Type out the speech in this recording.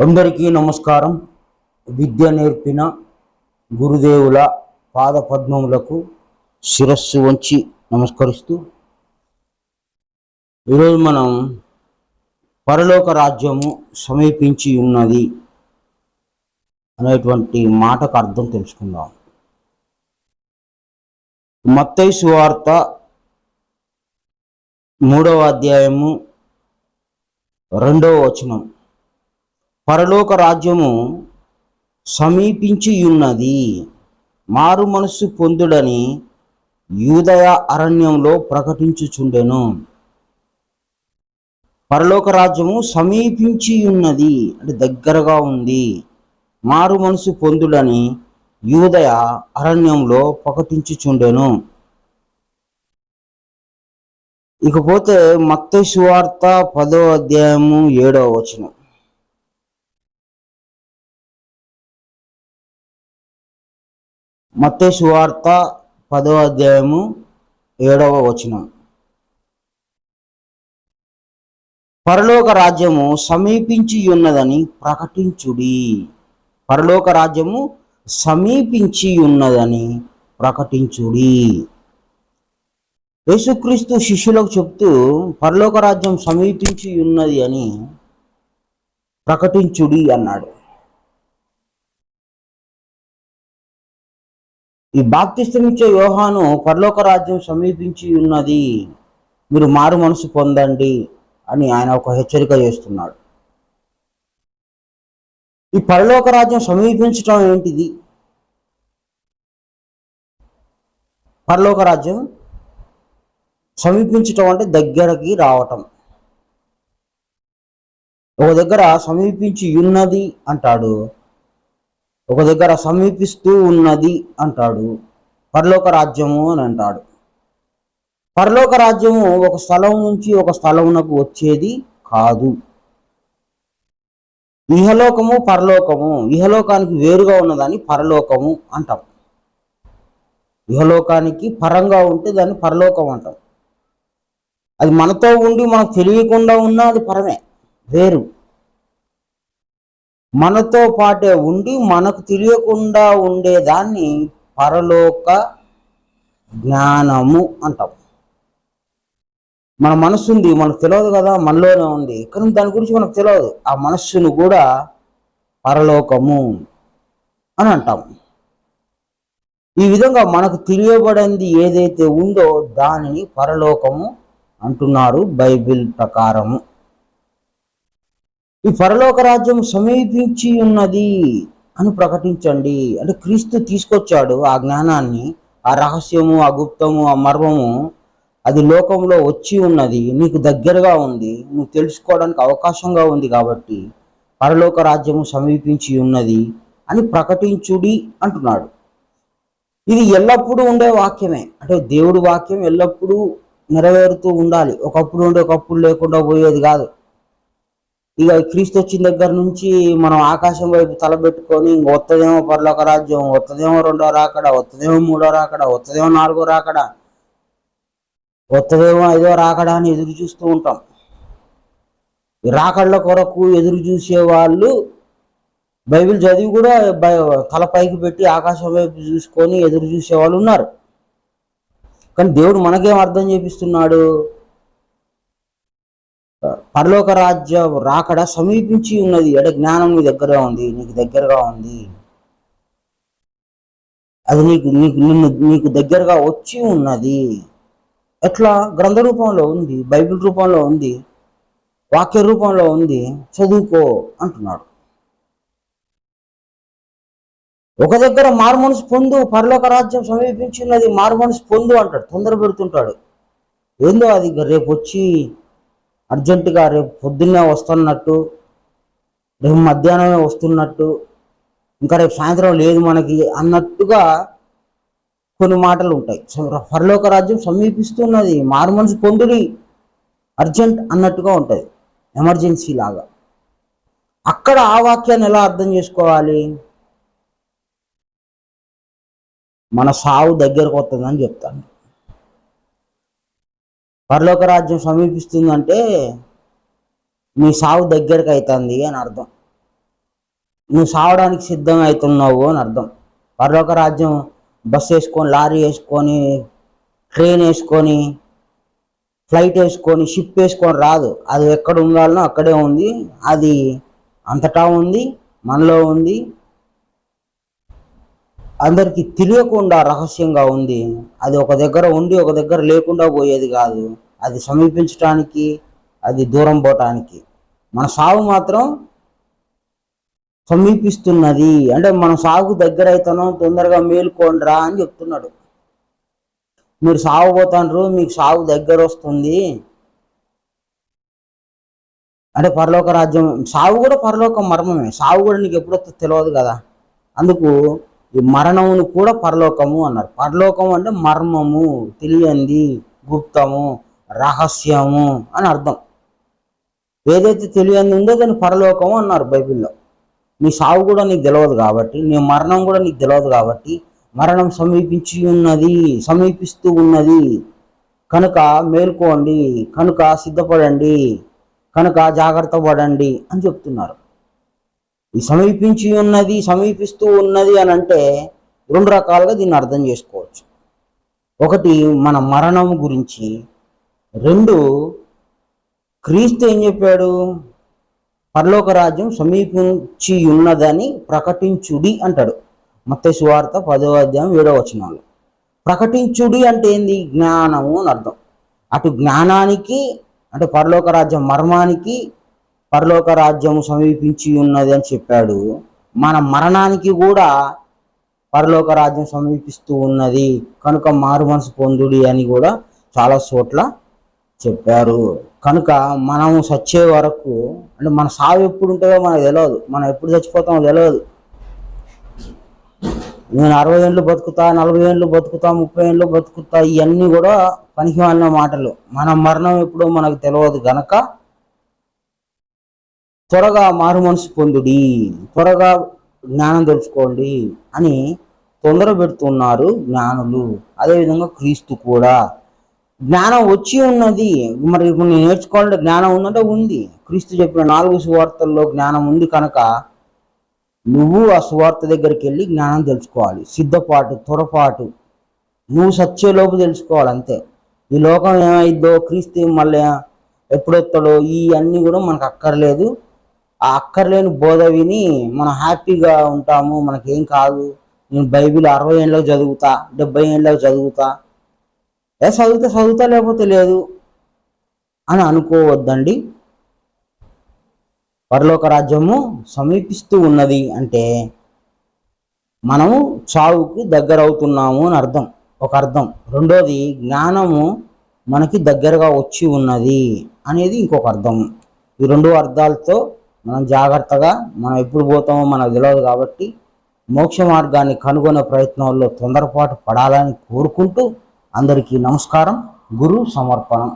అందరికీ నమస్కారం. విద్య నేర్పిన గురుదేవుల పాద పద్మములకు శిరస్సు వంచి నమస్కరిస్తూ ఈరోజు మనం పరలోక రాజ్యము సమీపించి ఉన్నది అనేటువంటి మాటకు అర్థం తెలుసుకుందాం. మత్తై సువార్త మూడవ అధ్యాయము రెండవ వచనం. పరలోక రాజ్యము సమీపించియున్నది. మారు మనస్సు పొందుడని యూదయ అరణ్యంలో ప్రకటించుచుండెను. పరలోక రాజ్యము సమీపించియున్నది. అంటే దగ్గరగా ఉంది. మారు మనసు పొందుడని యూదయ అరణ్యంలో ప్రకటించుచుండెను. ఇకపోతే మత్తయి సువార్త పదో అధ్యాయము ఏడవ వచనం. మత్తయి సువార్త పదో అధ్యాయము ఏడవ వచనం. పరలోక రాజ్యము సమీపించి ఉన్నదని ప్రకటించుడి. పరలోక రాజ్యము సమీపించి ఉన్నదని ప్రకటించుడి. యేసుక్రీస్తు శిష్యులకు చెప్తూ పరలోక రాజ్యం సమీపించి ఉన్నది అని ప్రకటించుడి అన్నాడు. ఈ బాప్తిస్తమిచ్చే యోహాను పరలోక రాజ్యం సమీపించి ఉన్నది. మీరు మారు మనసు పొందండి అని ఆయన ఒక హెచ్చరిక చేస్తున్నాడు. ఈ పరలోక రాజ్యం సమీపించటం ఏంటిది? పరలోక రాజ్యం సమీపించటం అంటే దగ్గరకి రావటం. ఒక దగ్గర సమీపించి ఉన్నది అంటాడు. ఒక దగ్గర సమీపిస్తూ ఉన్నది అంటాడు. పరలోక రాజ్యము అని అంటాడు. పరలోక రాజ్యము ఒక స్థలం నుంచి ఒక స్థలమునకు వచ్చేది కాదు. ఇహలోకము పరలోకము. ఇహలోకానికి వేరుగా ఉన్నదాన్ని పరలోకము అంటాం. ఇహలోకానికి పరంగా ఉంటే దాన్ని పరలోకం అంటాం. అది మనతో ఉండి మనకు తెలియకుండా ఉన్నా అది పరమే. వేరు. మనతో పాటే ఉండి మనకు తెలియకుండా ఉండేదాన్ని పరలోక జ్ఞానము అంటాం. మన మనస్సు ఉంది మనకు తెలియదు కదా మనలోనే ఉంది. కానీ దాని గురించి మనకు తెలియదు ఆ మనస్సును కూడా పరలోకము అని అంటాం. ఈ విధంగా మనకు తెలియబడింది ఏదైతే ఉందో దానిని పరలోకము అంటున్నారు బైబిల్ ప్రకారము. ఈ పరలోక రాజ్యం సమీపించి ఉన్నది అని ప్రకటించండి. అంటే క్రీస్తు తీసుకొచ్చాడు ఆ జ్ఞానాన్ని ఆ రహస్యము ఆ గుప్తము ఆ మర్మము అది లోకంలో వచ్చి ఉన్నది నీకు దగ్గరగా ఉంది నువ్వు తెలుసుకోవడానికి అవకాశంగా ఉంది కాబట్టి పరలోక రాజ్యము సమీపించి ఉన్నది అని ప్రకటించుడి అంటున్నాడు. ఇది ఎల్లప్పుడూ ఉండే వాక్యమే. అంటే దేవుడి వాక్యం ఎల్లప్పుడూ నెరవేరుతూ ఉండాలి. ఒకప్పుడు ఉండే ఒకప్పుడు లేకుండా పోయేది కాదు. ఇక క్రీస్తు వచ్చిన దగ్గర నుంచి మనం ఆకాశం వైపు తలబెట్టుకొని ఇంక వత్తదేమో పరలోక రాజ్యం వత్తదేమో రెండో రాకడ వత్తదేమో మూడో రాకడ వత్తదేమో నాలుగో రాకడ వత్తదేమో ఐదో రాకడ అని ఎదురు చూస్తూ ఉంటాం. ఈ రాకళ్ళ కొరకు ఎదురు చూసే వాళ్ళు బైబిల్ చదివి కూడా తల పైకి పెట్టి ఆకాశం వైపు చూసుకొని ఎదురు చూసే వాళ్ళు ఉన్నారు. కానీ దేవుడు మనకేం అర్థం చేపిస్తున్నాడు? పరలోక రాజ్య రాకడ సమీపించి ఉన్నది. ఎడ జ్ఞానం నీ దగ్గర ఉంది? నీకు దగ్గరగా ఉంది. అది నీకు నీకు నిన్ను నీకు దగ్గరగా వచ్చి ఉన్నది. ఎట్లా? గ్రంథ రూపంలో ఉంది బైబిల్ రూపంలో ఉంది వాక్య రూపంలో ఉంది. చదువుకో అంటున్నాడు. ఒక దగ్గర మారుమనసు పొందు పరలోక రాజ్యం సమీపించినది మారుమనసు పొందు అంటాడు. తొందర పెడుతుంటాడు. ఏందో అది రేపు వచ్చి అర్జెంటుగా రేపు పొద్దున్నే వస్తున్నట్టు రేపు మధ్యాహ్నమే వస్తున్నట్టు ఇంకా రేపు సాయంత్రం లేదు మనకి అన్నట్టుగా కొన్ని మాటలు ఉంటాయి పరలోక రాజ్యం సమీపిస్తున్నది మారు మనసు పొందుడి అర్జెంట్ అన్నట్టుగా ఉంటుంది ఎమర్జెన్సీ లాగా. అక్కడ ఆ వాక్యాన్ని ఎలా అర్థం చేసుకోవాలి? మన సావు దగ్గరకు వస్తుందని చెప్తాను. పరలోక రాజ్యం సమీపిస్తుందంటే మీ సావు దగ్గరికి అవుతుంది అని అర్థం. నువ్వు సావడానికి సిద్ధంగా అవుతున్నావు అని అర్థం. పరలోక రాజ్యం బస్సు వేసుకొని లారీ వేసుకొని ట్రైన్ వేసుకొని ఫ్లైట్ వేసుకొని షిప్ వేసుకొని రాదు. అది ఎక్కడ ఉండాలనో అక్కడే ఉంది. అది అంతటా ఉంది మనలో ఉంది. అందరికీ తెలియకుండా రహస్యంగా ఉంది. అది ఒక దగ్గర ఉండి ఒక దగ్గర లేకుండా పోయేది కాదు. అది సమీపించటానికి అది దూరం పోవటానికి. మన సాగు మాత్రం సమీపిస్తున్నది. అంటే మన సాగు దగ్గర అయితేనో తొందరగా మేలుకోండిరా అని చెప్తున్నాడు. మీరు సాగు పోతాండ్రు మీకు సాగు దగ్గర వస్తుంది అంటే పరలోక రాజ్యం సాగు కూడా పరలోక మర్మమే. సాగు కూడా నీకు ఎప్పుడు తెలియదు కదా. అందుకు ఈ మరణమును కూడా పరలోకము అన్నారు. పరలోకం అంటే మర్మము తెలియంది గుప్తము రహస్యము అని అర్థం. ఏదైతే తెలియంది ఉందో దాన్ని పరలోకము అన్నారు బైబిల్లో. నీ సావు కూడా నీకు తెలియదు కాబట్టి నీ మరణం కూడా నీకు తెలియదు కాబట్టి మరణం సమీపించి ఉన్నది సమీపిస్తూ ఉన్నది. కనుక మేల్కోండి కనుక సిద్ధపడండి కనుక జాగ్రత్త పడండి అని చెప్తున్నారు. సమీపించి ఉన్నది సమీపిస్తూ ఉన్నది అని అంటే రెండు రకాలుగా దీన్ని అర్థం చేసుకోవచ్చు. ఒకటి మన మరణం గురించి రెండు క్రీస్తు ఏం చెప్పాడు? పరలోక రాజ్యం సమీపించి ఉన్నదని ప్రకటించుడి అంటాడు. మత్తే సువార్త పదో అధ్యాయం ఏడో వచనాలు. ప్రకటించుడి అంటే ఏంది? జ్ఞానము అని అర్థం. అటు జ్ఞానానికి అంటే పరలోక రాజ్యం మర్మానికి పరలోక రాజ్యము సమీపించి ఉన్నది అని చెప్పాడు. మన మరణానికి కూడా పరలోక రాజ్యం సమీపిస్తూ ఉన్నది. కనుక మారు మనసు పొందుడి అని కూడా చాలా చోట్ల చెప్పారు. కనుక మనము చచ్చే వరకు అంటే మన సావు ఎప్పుడు ఉంటుందో మనకు తెలియదు మనం ఎప్పుడు చచ్చిపోతామో తెలియదు నేను అరవై ఏళ్ళు బతుకుతా నలభై ఏళ్ళు బతుకుతా ముప్పై ఏళ్ళు బతుకుతా ఇవన్నీ కూడా పనికి మాటలు. మన మరణం ఎప్పుడో మనకు తెలియదు గనక త్వరగా మారు మనసు పొందుడి త్వరగా జ్ఞానం తెలుసుకోండి అని తొందర పెడుతున్నారు జ్ఞానులు. అదేవిధంగా క్రీస్తు కూడా. జ్ఞానం వచ్చి ఉన్నది. మరి ఇప్పుడు నేను నేర్చుకోవాలంటే జ్ఞానం ఉందంటే ఉంది. క్రీస్తు చెప్పిన నాలుగు సువార్తల్లో జ్ఞానం ఉంది కనుక నువ్వు ఆ సువార్త దగ్గరికి వెళ్ళి జ్ఞానం తెలుసుకోవాలి. సిద్ధపాటు త్వరపాటు. నువ్వు సత్యలోపు తెలుసుకోవాలి అంతే. ఈ లోకం ఏమైద్దో క్రీస్తు మళ్ళీ ఎప్పుడొస్తాడో ఈ అన్నీ కూడా మనకు అక్కర్లేదు. ఆ అక్కర్లేని బోధ విని మనం హ్యాపీగా ఉంటాము. మనకేం కాదు. నేను బైబిల్ అరవై ఏళ్ళకి చదువుతా డెబ్బై ఏళ్ళకి చదువుతా. ఏ చదివితే చదువుతా లేకపోతే లేదు అని అనుకోవద్దండి. పరలోక రాజ్యము సమీపిస్తూ ఉన్నది అంటే మనము చావుకి దగ్గర అవుతున్నాము అని అర్థం. ఒక అర్థం. రెండోది జ్ఞానము మనకి దగ్గరగా వచ్చి ఉన్నది అనేది ఇంకొక అర్థం. ఈ రెండు అర్థాలతో మనం జాగ్రత్తగా మనం ఎప్పుడు పోతామో మనకు తెలియదు కాబట్టి మోక్ష మార్గాన్ని కనుగొనే ప్రయత్నంలో తొందరపాటు పడాలని కోరుకుంటూ అందరికీ నమస్కారం గురు సమర్పణం.